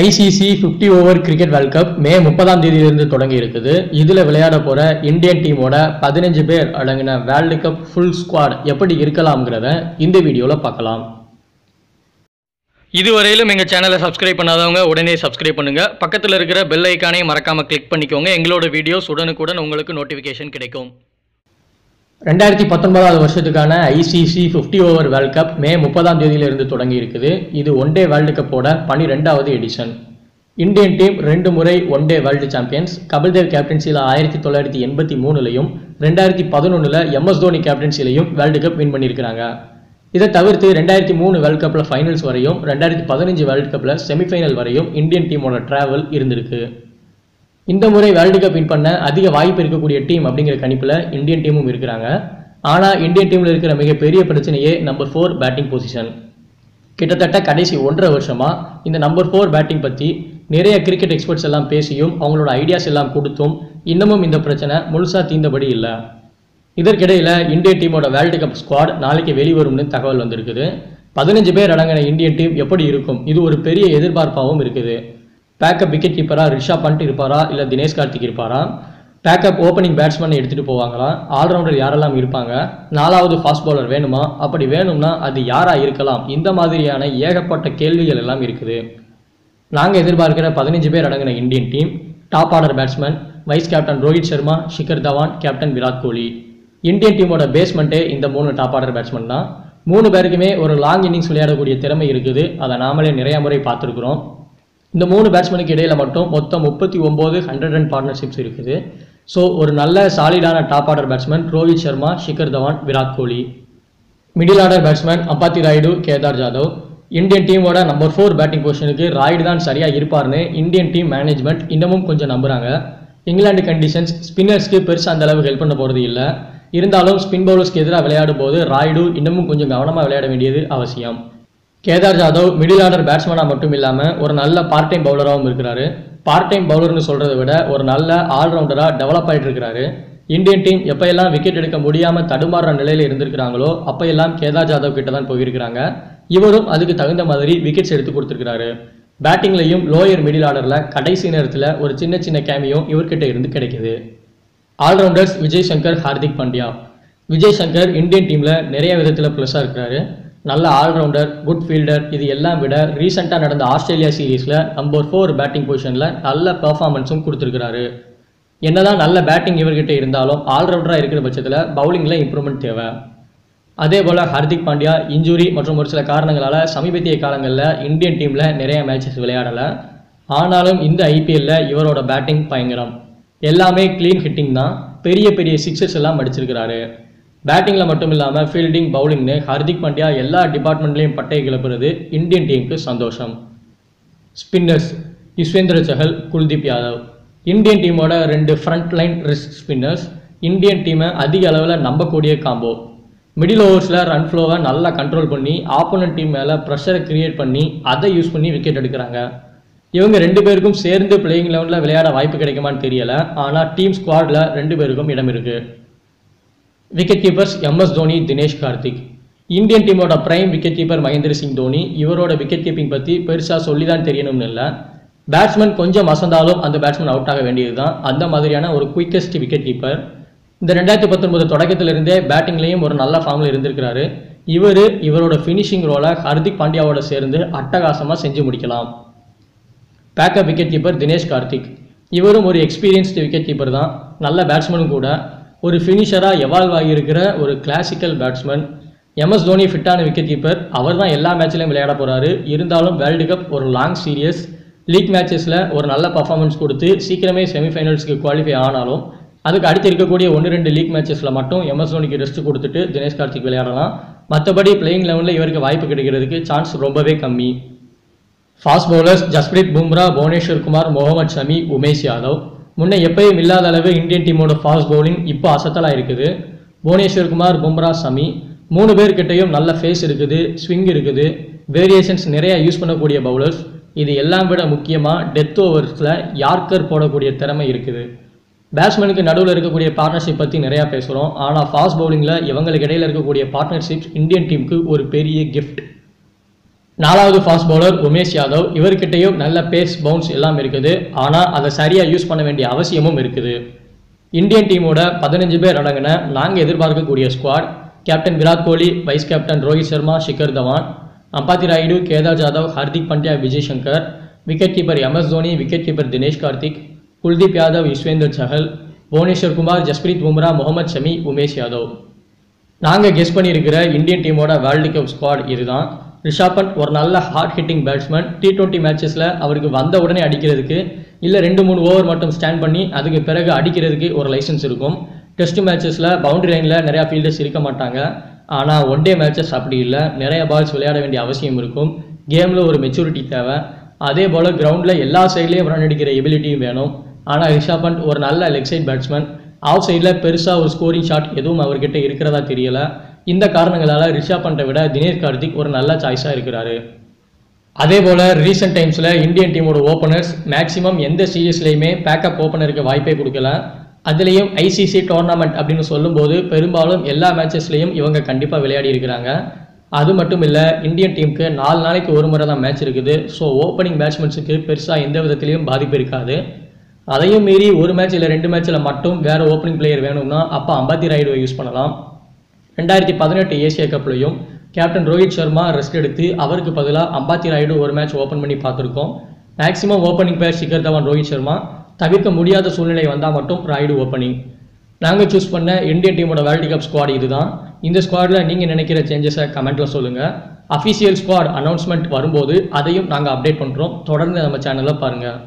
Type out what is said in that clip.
ICC 50 over cricket world cup May முப்பதாம் தேதியிலிருந்து தொடங்கி இருக்குது. இதில் விளையாட போகிற இந்தியன் டீமோட பதினஞ்சு பேர் அடங்கின வேர்ல்டு கப் ஃபுல் ஸ்குவாட் எப்படி இருக்கலாம்ங்கிறத இந்த வீடியோவில் பார்க்கலாம். இதுவரையிலும் எங்கள் சேனலை சப்ஸ்கிரைப் பண்ணாதவங்க உடனே சப்ஸ்கிரைப் பண்ணுங்க. பக்கத்தில் இருக்கிற பெல் ஐக்கானையும் மறக்காமல் கிளிக் பண்ணிக்கோங்க. எங்களோட வீடியோஸ் உடனுக்குடன் உங்களுக்கு நோட்டிஃபிகேஷன் கிடைக்கும். ரெண்டாயிரத்தி பத்தொன்பதாவது வருஷத்துக்கான ICC 50 over world cup May முப்பதாம் தேதியிலிருந்து தொடங்கி இருக்குது இது ஒன் டே வேர்ல்டு கப்போட பனிரெண்டாவது எடிஷன் இந்தியன் டீம் ரெண்டு முறை one day world champions Kapil Dev கேப்டன்சியில் ஆயிரத்தி தொள்ளாயிரத்தி எண்பத்தி மூணுலையும் ரெண்டாயிரத்தி பதினொன்றில் எம்எஸ் தோனி கேப்டன்சிலையும் வேர்ல்டு கப் வின் பண்ணியிருக்கிறாங்க. இதை தவிர்த்து ரெண்டாயிரத்தி மூணு வேர்ல்ட் கப்பில் ஃபைனல்ஸ் வரையும் ரெண்டாயிரத்தி பதினஞ்சு வேர்ல்டு கப்பில் செமிஃபைனல் வரையும் இந்தியன் டீமோட ட்ராவல் இருந்திருக்கு. இந்த முறை வேர்ல்டு கப் வின் பண்ண அதிக வாய்ப்பு இருக்கக்கூடிய டீம் அப்படிங்கிற கணிப்பில் இந்தியன் டீமும் இருக்கிறாங்க. ஆனால் இந்தியன் டீமில் இருக்கிற மிகப்பெரிய பிரச்சனையே நம்பர் ஃபோர் பேட்டிங் பொசிஷன் கிட்டத்தட்ட கடைசி ஒன்றரை வருஷமாக இந்த நம்பர் ஃபோர் பேட்டிங் பற்றி நிறைய கிரிக்கெட் எக்ஸ்பர்ட்ஸ் எல்லாம் பேசியும் அவங்களோட ஐடியாஸ் எல்லாம் கொடுத்தும் இன்னமும் இந்த பிரச்சனை முழுசாக தீர்ந்தபடி இல்லை. இதற்கிடையில் இந்தியன் டீமோட வேர்ல்டு கப் ஸ்குவாட் நாளைக்கு வெளிவரும்னு தகவல் வந்திருக்குது. பதினஞ்சு பேர் அடங்கின இந்தியன் டீம் எப்படி இருக்கும்? இது ஒரு பெரிய எதிர்பார்ப்பாகவும் இருக்குது. பேக்கப் விக்கெட் கீப்பரா ரிஷா பண்ட் இருப்பாரா? இல்லை தினேஷ் கார்த்திக் இருப்பாரா? பேக்கப் ஓப்பனிங் பேட்ஸ்மேன் எடுத்துகிட்டு போவாங்களா? ஆல்ரவுண்டர் யாரெல்லாம் இருப்பாங்க? நாலாவது ஃபாஸ்ட் பவுலர் வேணுமா? அப்படி வேணும்னா அது யாராக இருக்கலாம்? இந்த மாதிரியான ஏகப்பட்ட கேள்விகள் எல்லாம் இருக்குது. நாங்கள் எதிர்பார்க்கிற பதினஞ்சு பேர் அடங்கின Indian team top order batsman vice captain Rohit Sharma Shikhar Dhawan captain Virat Kohli Indian டீமோட பேஸ்மெண்ட்டே இந்த மூணு டாப் ஆர்டர் பேட்ஸ்மேன் தான். மூணு பேருக்குமே ஒரு லாங் இன்னிங்ஸ் விளையாடக்கூடிய திறமை இருக்குது. அதை நாமளே நிறைய முறை பார்த்துருக்குறோம். இந்த மூணு பேட்ஸ்மேனுக்கு இடையில மட்டும் மொத்தம் முப்பத்தி ஒம்பது ஹண்ட்ரட் ரன் பார்ட்னர்ஷிப்ஸ் இருக்குது. ஸோ ஒரு நல்ல சாலிடான top order batsman Rohit Sharma Shikhar Dhawan Virat Kohli. Middle order batsman Ambati Rayudu Kedar Jadhav. Indian டீமோட நம்பர் ஃபோர் பேட்டிங் பொசிஷனுக்கு ராய்டு தான் சரியாக இருப்பார்னு இந்தியன் டீம் மேனேஜ்மெண்ட் இன்னமும் கொஞ்சம் நம்புகிறாங்க இங்கிலாந்து கண்டிஷன்ஸ் ஸ்பின்னர்ஸ்க்கு பெருசாக அந்த அளவுக்கு ஹெல்ப் பண்ண போகிறது இல்லை. இருந்தாலும் ஸ்பின் பவுலர்ஸ்க்கு எதிராக விளையாடும் போது ராய்டு இன்னமும் கொஞ்சம் கவனமாக விளையாட வேண்டியது அவசியம். கேதார் ஜாதவ் மிடில் ஆர்டர் பேட்ஸ்மேனாக மட்டும் இல்லாமல் ஒரு நல்ல பார்ட் டைம் பவுலராகவும் இருக்கிறாரு. பார்ட் டைம் பவுலர்னு சொல்கிறத விட ஒரு நல்ல ஆல்ரவுண்டராக டெவலப் ஆகிட்டு இருக்கிறாரு. இந்தியன் டீம் எப்போயெல்லாம் விக்கெட் எடுக்க முடியாமல் தடுமாறுற நிலையில் இருந்திருக்கிறாங்களோ அப்போயெல்லாம் கேதார் ஜாதவ் கிட்ட தான் போயிருக்கிறாங்க. இவரும் அதுக்கு தகுந்த மாதிரி விக்கெட்ஸ் எடுத்து கொடுத்துருக்கிறாரு. பேட்டிங்லையும் லோயர் மிடில் ஆர்டரில் கடைசி நேரத்தில் ஒரு சின்ன சின்ன கேமியும் இவர்கிட்ட இருந்து கிடைக்குது. ஆல்ரவுண்டர்ஸ் விஜய் சங்கர் ஹார்திக் பாண்டியா. விஜய் சங்கர் இந்தியன் டீமில் நிறைய விதத்தில் ப்ளஸ்ஸாக இருக்கிறாரு. நல்ல ஆல்ரவுண்டர் குட் ஃபீல்டர் இது எல்லாம் விட ரீசெண்டாக நடந்த ஆஸ்திரேலியா சீரீஸில் நம்பர் ஃபோர் பேட்டிங் பொசிஷனில் நல்ல பெர்ஃபார்மன்ஸும் கொடுத்துருக்கிறாரு. என்னதான் நல்ல பேட்டிங் இவர்கிட்ட இருந்தாலும் ஆல்ரவுண்டராக இருக்கிற பட்சத்தில் பவுலிங்கில் இம்ப்ரூவ்மெண்ட் தேவை. அதே போல் ஹர்திக் பாண்டியா இன்ஜுரி மற்றும் ஒரு சில காரணங்களால் சமீபத்திய காலங்களில் இந்தியன் டீமில் நிறைய மேட்சஸ் விளையாடலை. ஆனாலும் இந்த ஐபிஎல்லில் இவரோட பேட்டிங் பயங்கரம். எல்லாமே க்ளீன் ஹிட்டிங் தான். பெரிய பெரிய சிக்ஸஸ் எல்லாம் அடிச்சிருக்கிறாரு. பேட்டிங்கில் மட்டும் இல்லாமல் ஃபீல்டிங் பவுலிங்னு ஹர்திக் பாண்டியா எல்லா டிபார்ட்மெண்ட்லேயும் பட்டை கிளப்புறது இந்தியன் டீமுக்கு சந்தோஷம். ஸ்பின்னர்ஸ் யுஸ்வேந்திர சஹல் குல்தீப் யாதவ் இந்தியன் டீமோட ரெண்டு front line risk spinners Indian டீமை அதிக அளவில் நம்பக்கூடிய காம்போ மிடில் ஓவர்ஸில் ரன் ஃப்ளோவை நல்லா கண்ட்ரோல் பண்ணி ஆப்போனன்ட் டீம் மேலே ப்ரெஷரை கிரியேட் பண்ணி அதை யூஸ் பண்ணி விக்கெட் எடுக்கிறாங்க. இவங்க ரெண்டு பேருக்கும் சேர்ந்து பிளேயிங் லெவனில் விளையாட வாய்ப்பு கிடைக்குமான்னு தெரியல. ஆனால் டீம் ஸ்குவாடில் ரெண்டு பேருக்கும் இடம் இருக்குது wicket keepers MS Dhoni Dinesh Karthik Indian டீமோட prime wicket keeper Mahendra Singh Dhoni இவரோட விக்கெட் கீப்பிங் பற்றி பெருசாக சொல்லி தான் தெரியணும்னு இல்லை. பேட்ஸ்மேன் கொஞ்சம் அசந்தாலும் அந்த பேட்ஸ்மேன் அவுட் ஆக வேண்டியது தான் அந்த மாதிரியான ஒரு குயிக்கஸ்ட் விக்கெட் கீப்பர் இந்த ரெண்டாயிரத்தி பத்தொன்பது தொடக்கத்திலிருந்தே பேட்டிங்லேயும் ஒரு நல்ல ஃபார்மில் இருந்திருக்கிறாரு. இவர் இவரோட ஃபினிஷிங் ரோலை ஹர்திக் பாண்டியாவோட சேர்ந்து அட்டகாசமாக செஞ்சு முடிக்கலாம். Backup wicket keeper Dinesh Karthik இவரும் ஒரு எக்ஸ்பீரியன்ஸ்டு விக்கெட் கீப்பர் தான். நல்ல பேட்ஸ்மேனும் கூட. ஒரு ஃபினிஷராக எவால்வ் ஆகியிருக்கிற ஒரு classical batsman M S Dhoni ஃபிட்டான wicket keeper அவர் தான் எல்லா மேட்ச்லையும் விளையாட போகிறாரு இருந்தாலும் வேர்ல்டு கப் ஒரு லாங் சீரியஸ் லீக் மேட்சஸில் ஒரு நல்ல பர்ஃபார்மன்ஸ் கொடுத்து சீக்கிரமே செமிஃபைனல்ஸ்க்கு குவாலிஃபை ஆனாலும் அதுக்கு அடுத்து இருக்கக்கூடிய ஒன்று ரெண்டு லீக் மேட்சஸில் மட்டும் எம்எஸ் தோனிக்கு ரெஸ்ட் கொடுத்துட்டு தினேஷ் கார்த்திக் விளையாடலாம். மற்றபடி பிளேயிங் லெவலில் இவருக்கு வாய்ப்பு கிடைக்கிறதுக்கு சான்ஸ் ரொம்பவே கம்மி. ஃபாஸ்ட் பவுலர்ஸ் ஜஸ்பிரீத் பும்ரா புவனேஸ்வர் குமார் முகமது ஷமி உமேஷ் யாதவ் முன்னே எப்பயும் இல்லாத அளவு இந்தியன் டீமோட ஃபாஸ்ட் பவுலிங் இப்போ அசத்தலாக இருக்குது. புவனேஸ்வர் குமார் பும்ரா சமி. மூணு பேர்கிட்டையும் நல்ல ஃபேஸ் இருக்குது ஸ்விங் இருக்குது. வேரியேஷன்ஸ் நிறையா யூஸ் பண்ணக்கூடிய பவுலர்ஸ் இது எல்லாம் விட முக்கியமாக டெத் ஓவர்ஸில் யார்க்கர் போடக்கூடிய திறமை இருக்குது. பேட்ஸ்மேனுக்கு நடுவில் இருக்கக்கூடிய பார்ட்னர்ஷிப் பற்றி நிறையா பேசுகிறோம் ஆனால் ஃபாஸ்ட் பவுலிங்கில் இவங்களுக்கு இடையில் இருக்கக்கூடிய பார்ட்னர்ஷிப்ஸ் இந்தியன் டீமுக்கு ஒரு பெரிய கிஃப்ட் நாலாவது ஃபாஸ்ட் பவுலர் உமேஷ் யாதவ். இவர்கிட்டயும் நல்ல பேஸ் பவுன்ஸ் எல்லாம் இருக்குது. ஆனால் அதை சரியாக யூஸ் பண்ண வேண்டிய அவசியமும் இருக்குது. இந்தியன் டீமோட பதினஞ்சு பேர் அடங்கின நாங்கள் எதிர்பார்க்கக்கூடிய squad captain Virat Kohli vice captain Rohit Sharma Shikhar Dhawan Ambati Rayudu Kedar Jadhav Hardik Pandya Vijay Shankar wicket keeper MS Dhoni wicket keeper Dinesh Karthik Kuldeep Yadav Yuzvendra Chahal Bhuvneshwar Kumar Jasprit Bumrah Mohammed Shami Umesh Yadav. நாங்கள் guess பண்ணியிருக்கிற Indian டீமோட world cup squad இதுதான். ரிஷாப் பண்ட் ஒரு நல்ல hard hitting batsman T twenty மேட்சஸில் அவருக்கு வந்த உடனே அடிக்கிறதுக்கு இல்லை ரெண்டு மூணு ஓவர் மட்டும் ஸ்டாண்ட் பண்ணி அதுக்கு பிறகு அடிக்கிறதுக்கு ஒரு லைசன்ஸ் இருக்கும். டெஸ்ட் மேட்சஸில் பவுண்டரி லைனில் நிறையா ஃபீல்டர்ஸ் இருக்க மாட்டாங்க. ஆனால் ஒன் டே மேட்சஸ் அப்படி இல்லை. நிறைய பால்ஸ் விளையாட வேண்டிய அவசியம் இருக்கும். கேமில் ஒரு மெச்சூரிட்டி தேவை. அதே போல் கிரவுண்டில் எல்லா சைட்லேயும் ரன் அடிக்கிற எபிலிட்டியும் வேணும். ஆனால் ரிஷாப் பண்ட் ஒரு நல்ல லெக் சைட் பேட்ஸ்மேன் ஆஃப் சைடில் பெருசாக ஒரு ஸ்கோரிங் ஷாட் எதுவும் அவர்கிட்ட இருக்கிறதா தெரியலை. இந்த காரணங்களால் ரிஷா பண்டை விட தினேஷ் கார்த்திக் ஒரு நல்ல சாய்ஸாக இருக்கிறாரு. அதே போல் ரீசெண்ட் டைம்ஸில் இந்தியன் டீமோட ஓப்பனர்ஸ் மேக்ஸிமம் எந்த சீரீஸ்லையுமே பேக்கப் ஓப்பனருக்கு வாய்ப்பே கொடுக்கல. அதுலேயும் ஐசிசி டோர்னாமெண்ட் அப்படின்னு சொல்லும்போது பெரும்பாலும் எல்லா மேட்சஸ்லையும் இவங்க கண்டிப்பாக விளையாடி இருக்கிறாங்க. அது மட்டும் இல்லை இந்தியன் டீமுக்கு நாலு நாளைக்கு ஒரு முறை தான் மேட்ச் இருக்குது. ஸோ ஓப்பனிங் பேட்ஸ்மென்ஸுக்கு பெருசாக எந்த விதத்துலையும் பாதிப்பு இருக்காது. அதையும் மீறி ஒரு மேட்ச் இல்லை ரெண்டு மேட்ச்சில் மட்டும் வேறு ஓப்பனிங் பிளேயர் வேணும்னா அப்போ அம்பாத்தி ராய்டுவை யூஸ் பண்ணலாம். ரெண்டாயிரத்தி பதினெட்டு ஏசியா கப்லையும் கேப்டன் ரோஹித் சர்மா ரெஸ்ட் எடுத்து அவருக்கு பதிலாக அம்பாத்தி ராயுடு ஒரு மேட்ச் ஓப்பன் பண்ணி பார்த்துருக்கோம். Maximum opening player Shikhar Dhawan Rohit Sharma. தவிர்க்க முடியாத சூழ்நிலை வந்தால் மட்டும் ராயுடு ஓப்பனிங் நாங்கள் சூஸ் பண்ண இந்தியன் டீமோட வேர்ல்டு கப் ஸ்குவாட் இதுதான். இந்த ஸ்குவாடில் நீங்கள் நினைக்கிற சேஞ்சஸை கமெண்ட்டில் சொல்லுங்கள் அஃபிஷியல் ஸ்குவாட் அனௌன்ஸ்மெண்ட் வரும்போது அதையும் நாங்கள் அப்டேட் பண்ணுறோம் தொடர்ந்து நம்ம சேனலில் பாருங்கள்